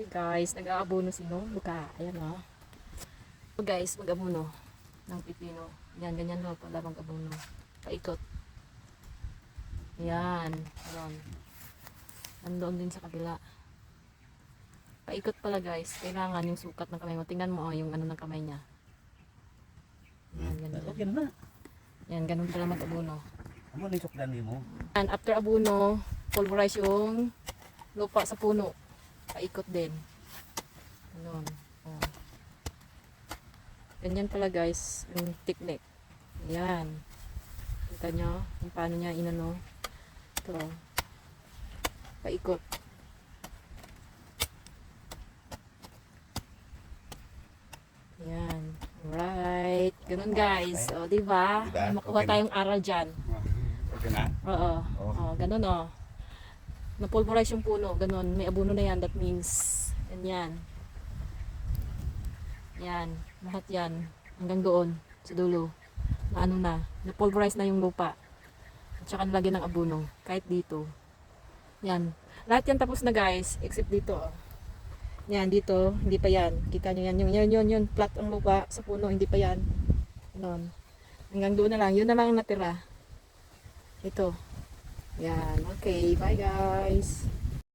Okay guys, nag-aabono si Nongka. Ayan o. So guys, mag-abuno ng pipino. Yan, ganyan daw pala mag-abuno. Paikot. Yan. Ayan. Nandoon din sa kabila. Paikot pala guys. Kailangan yung sukat ng kamay mo. Tingnan mo oh, yung ano ng kamay niya. Yan, ganun. Okay na. Yan, ganun pala mag-abuno. Amo ni sukdan mo. And after abuno, pulverize yung lupa sa puno. Paikot din. Ganun. Oh. Ganyan pala guys, yung technique. Yan. Kita nyo kung paano niya inano. Ito. Paikot. Yan. Alright. Ganun guys. O, di ba? Diba? Makuha Okay tayong aral dyan. Okay na. Oo. Oh. Oh, ganun oh. Na-pulverize yung puno, ganun. May abono na yan. That means, yan yan. Yan. Lahat yan. Hanggang doon, sa dulo. Na ano na. Na-pulverize na yung lupa. At saka nilagyan ng abono. Kahit dito. Yan. Lahat yan tapos na guys. Except dito. oh. Yan, dito. Hindi pa yan. Kita nyo yan. Yung, yun, yun, yun. Flat ang lupa sa puno. Hindi pa yan. Ganun. Hanggang doon na lang. Yun na lang ang natira. Ito. Yan. Okay. Bye guys.